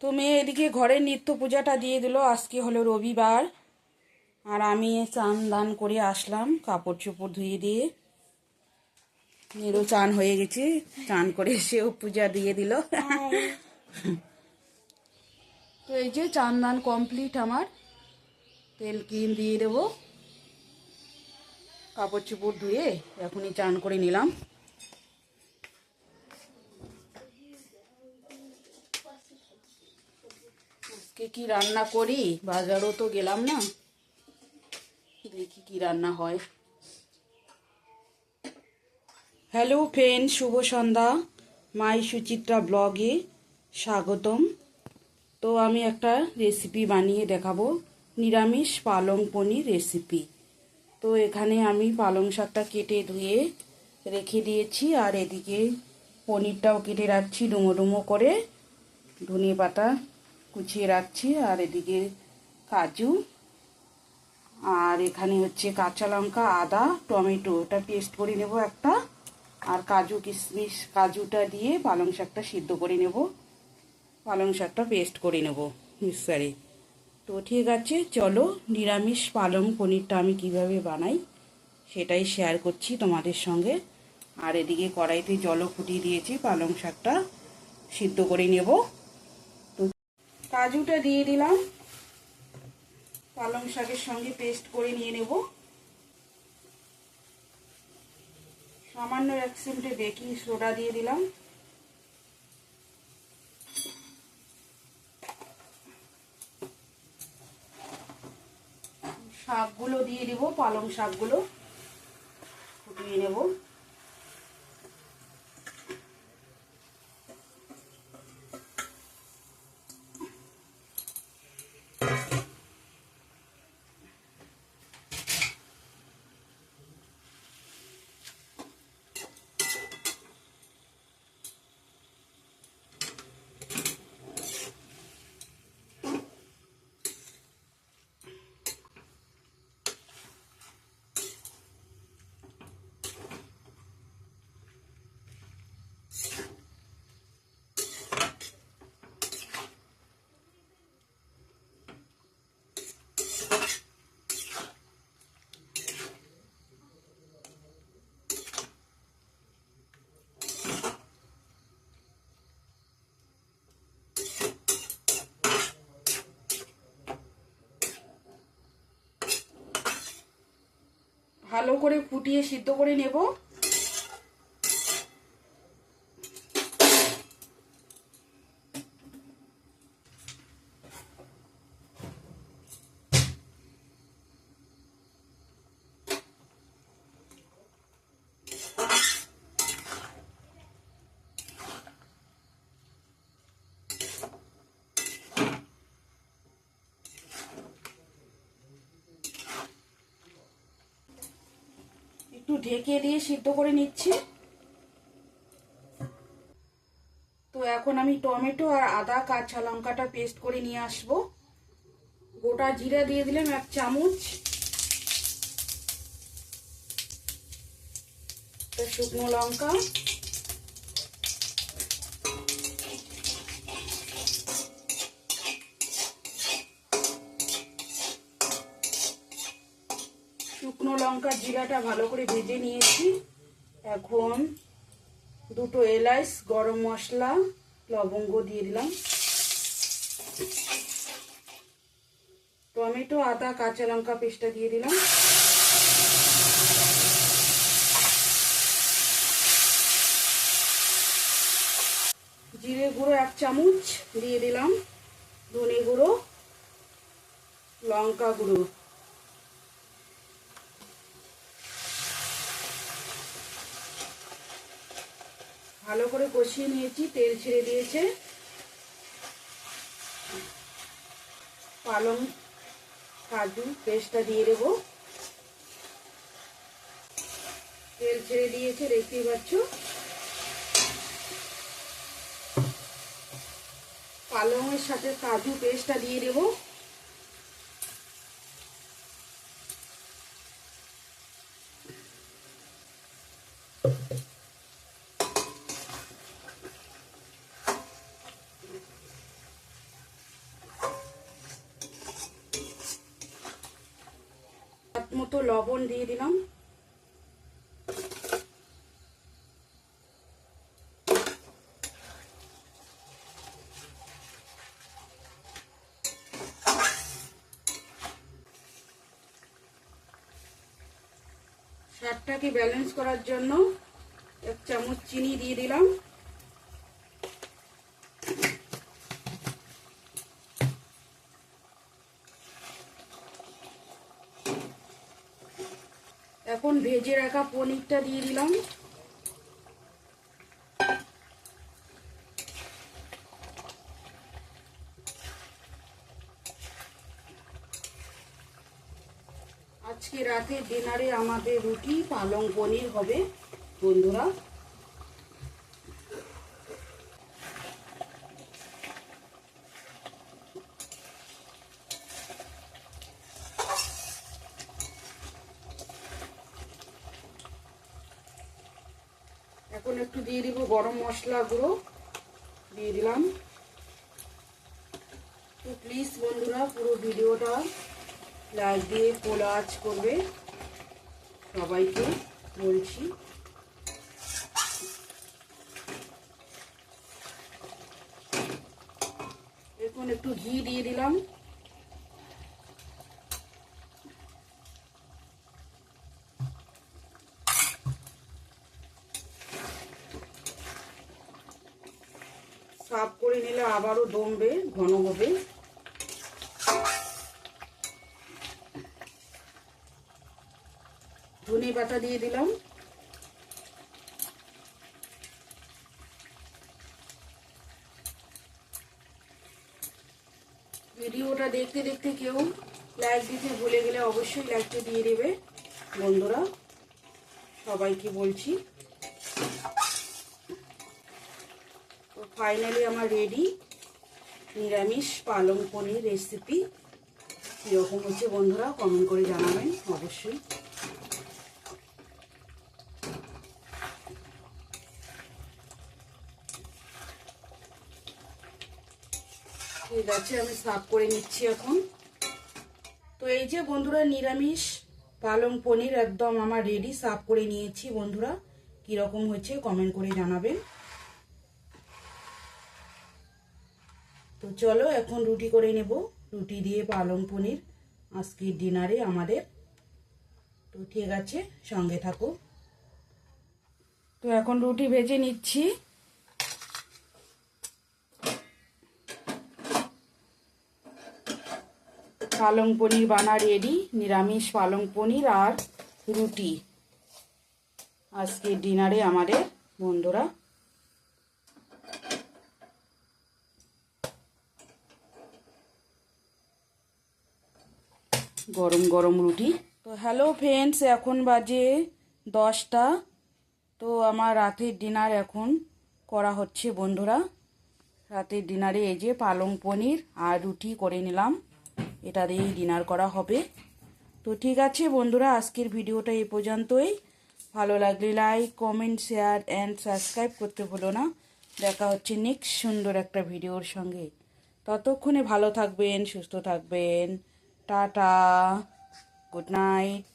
তো মেয়ে এদিকে ঘরের নিত্য পূজাটা দিয়ে দিল। আজকে হলো রবিবার। আর আমি চান দান করে আসলাম, কাপড় চোপড় ধুয়ে দিয়ে। মেয়েরও চান হয়ে গেছে, চান করে সেও পূজা দিয়ে দিল। তো এই যে চান দান কমপ্লিট আমার, তেল ক্রিম দিয়ে দেবো। কাপড় চোপড় ধুয়ে এখনই চান করে নিলাম। আজকে কি রান্না করি? বাজারও তো গেলাম না। দেখি কি রান্না হয়। হ্যালো ফ্রেন্ড শুভ সন্ধ্যা। মাই সুচিত্রা ব্লগে স্বাগতম। তো আমি একটা রেসিপি বানিয়ে দেখাবো। নিরামিষ পালং পনির রেসিপি তো এখানে আমি পালং শাকটা কেটে ধুয়ে রেখে দিয়েছি আর এদিকে পনিরটাও কেটে রাখছি। ডুমো ডুমো করে ধনিয়া পাতা কুচিয়ে রাখছি, আর এদিকে কাজু, আর এখানে হচ্ছে কাঁচা লঙ্কা, আদা, টমেটো ওটা পেস্ট করে নেব একটা, আর কাজু কিশমিশ, কাজুটা দিয়ে পালং শাকটা সিদ্ধ করে নেব। পালং শাকটা পেস্ট করে নেব মিক্সারে। তো ঠিক আছে, চলো নিরামিষ পালং পনিরটা আমি কীভাবে বানাই সেটাই শেয়ার করছি তোমাদের সঙ্গে। আর এদিকে কড়াইতে জলও ফুটিয়ে দিয়েছি, পালং শাকটা সিদ্ধ করে নেব। কাজুটা দিয়ে দিলাম। পালং শাকের সঙ্গে পেস্ট করে নিয়ে নেব। সামান্য এক চিমটে বেকিং সোডা দিয়ে দিলাম। শাকগুলো দিয়ে দেবো, পালং শাকগুলো ফুটিয়ে নেব। ভালো করে ফুটিয়ে সিদ্ধ করে নেব। একটু ঢেকে দিয়ে সিদ্ধ করে নিচ্ছি। তো এখন আমি টমেটো আর আদা, কাঁচা লঙ্কাটা পেস্ট করে নিয়ে আসব। গোটা জিরা দিয়ে দিলাম এক চামচ। শুকনো লঙ্কা শুকনো লঙ্কা জিরাটা ভালো করে ভেজে নিয়েছি। এখন দুটো এলাচ গরম মশলা, লবঙ্গ দিয়ে দিলাম। টমেটো, আদা, কাঁচা লঙ্কা পেস্টটা দিয়ে দিলাম। জিরে গুঁড়ো এক চামচ দিয়ে দিলাম। ধনে গুঁড়ো, লঙ্কা গুঁড়ো। ভালো করে কষিয়ে নিয়েছি, তেল ছেড়ে দিয়েছে। পালং কাজু পেস্টটা দিয়ে দেবো। তেল ছেড়ে দিয়েছে, দেখতেই পাচ্ছ। পালংয়ের সাথে কাজু পেস্টটা দিয়ে দেবো। মতো লবণ দিয়ে দিলাম। স্বাদটাকে ব্যালেন্স করার জন্য এক চামচ চিনি দিয়ে দিলাম। এখন ভেজে রাখা পনিরটা দিয়ে দিলাম। আজকে রাতে ডিনারে আমাদের রুটি, পালং পনির হবে, বন্ধুরা। এখন একটু দিয়ে দিব গরম মশলা গুঁড়ো। দিয়ে দিলাম। তো প্লিজ বন্ধুরা, পুরো ভিডিওটা লাইক দিয়ে আজ করবে। সবাইকে বলছি। এখন একটু ঘি দিয়ে দিলাম। সাফ করে নিলে আবারও দমবে, ঘন হবে। ধনে পাতা দিয়ে দিলাম। ভিডিওটা দেখতে দেখতে কেউ লাইক দিতে ভুলে গেলে অবশ্যই লাইকটা দিয়ে দেবে। বন্ধুরা, সবাইকে বলছি ফাইনালি আমার রেডি নিরামিষ পালং পনির রেসিপি কীরকম হচ্ছে বন্ধুরা কমেন্ট করে জানাবেন, অবশ্যই। ঠিক আছে, আমি সাফ করে নিচ্ছি এখন। তো এই যে বন্ধুরা নিরামিষ পালং পনির একদম আমার রেডি সাফ করে নিয়েছি বন্ধুরা। কীরকম হয়েছে কমেন্ট করে জানাবেন। তো চলো এখন রুটি করে নেব। রুটি দিয়ে পালং পনির, আজকের ডিনারে আমাদের। তো ঠিক আছে, সঙ্গে থাকো। তো এখন রুটি ভেজে নিচ্ছি। পালং পনির বানা রেডি নিরামিষ পালং পনির আর রুটি। আজকের ডিনারে আমাদের বন্ধুরা গরম গরম রুটি। তো হ্যালো ফ্রেন্ডস এখন বাজে দশটা। তো আমার রাতের ডিনার এখন করা হচ্ছে বন্ধুরা। রাতের ডিনারে এই যে পালং পনির আর রুটি করে নিলাম। এটা দিয়েই ডিনার করা হবে। তো ঠিক আছে বন্ধুরা, আজকের ভিডিওটা এই পর্যন্তই। ভালো লাগলে like comment share and subscribe করতে ভুলো না। দেখা হচ্ছে নেক্সট সুন্দর একটা ভিডিওর সঙ্গে। ততক্ষণে ভালো থাকবেন, সুস্থ থাকবেন। Tata good night